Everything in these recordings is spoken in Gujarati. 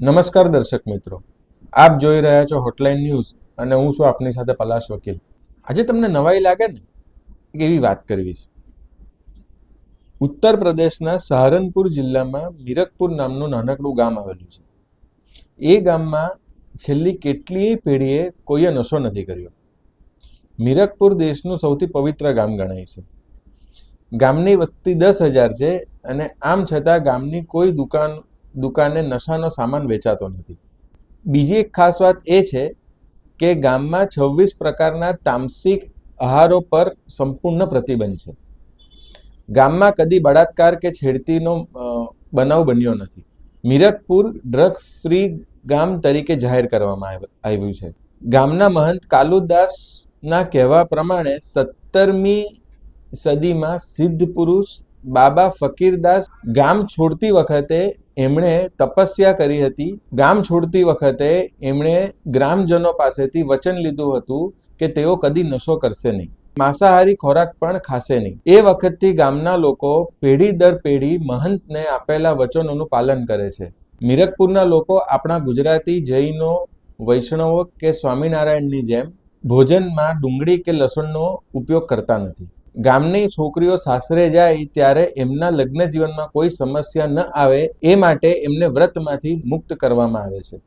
નમસ્કાર દર્શક મિત્રો. આપ જોઈ રહ્યા છો હોટલાઇન ન્યૂઝ અને હું છું આપની સાથે પલાશ વકીલ. આજે તમને નવાઈ લાગે ને? એવી વાત કરવી છે. ઉત્તર પ્રદેશના સહારનપુર જિલ્લામાં મીરકપુર નામનું નાનકડું ગામ આવેલું છે. એ ગામમાં છેલ્લી કેટલીય પેઢીએ કોઈએ નશો નથી કર્યો. મીરકપુર દેશનું સૌથી પવિત્ર ગામ ગણાય છે. ગામની વસ્તી દસ હજાર છે અને આમ છતાં ગામની કોઈ દુકાન દુકાને નશાનો સામાન વેચાતો નથી. બીજી એક ખાસ વાત એ છે કે ગામમાં છવ્વીસ પ્રકારના તામસિક આહારો પર સંપૂર્ણ પ્રતિબંધ છે. ગામમાં કદી બળાત્કાર કે છેડતીનો બનાવ બન્યો નથી. મીરકપુર ડ્રગ ફ્રી ગામ તરીકે જાહેર કરવામાં આવ- આવ્યું છે. ગામના મહંત કાલુદાસના કહેવા પ્રમાણે સત્તરમી સદીમાં સિદ્ધ પુરુષ બાબા ફકીરદાસ ગામ છોડતી વખતે એમણે તપસ્યા કરી હતી. ગામ છોડતી વખતે એમણે ગ્રામજનો પાસેથી વચન લીધું હતું કે તેઓ કદી નશો કરશે નહીં. માંસાહારી ખોરાક પણ ખાશે નહીં. એ વખતથી ગામના લોકો પેઢી દર પેઢી મહંતને આપેલા વચનોનું પાલન કરે છે. મીરકપુરના લોકો આપણા ગુજરાતી જૈનો, વૈષ્ણવો કે સ્વામિનારાયણની જેમ ભોજનમાં ડુંગળી કે લસણનો ઉપયોગ કરતા નથી. ગામની છોકરીઓ સાસરે જાય ત્યારે એમના લગ્ન જીવનમાં કોઈ સમસ્યા ન આવે એ માટે એમને વ્રતમાંથી મુક્ત કરવામાં આવે છે.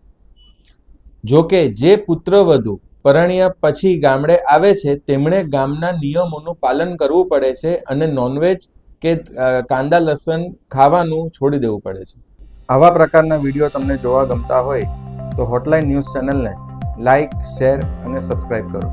જો કે જે પુત્રવધુ પરણ્યા પછી ગામડે આવે છે, તેમણે ગામના નિયમોનું પાલન કરવું પડે છે અને નોનવેજ કે કાંદા લસણ ખાવાનું છોડી દેવું પડે છે. આવા પ્રકારના વીડિયો તમને જોવા ગમતા હોય તો હોટલાઇન ન્યૂઝ ચેનલને લાઇક શેર અને સબસ્ક્રાઈબ કરો.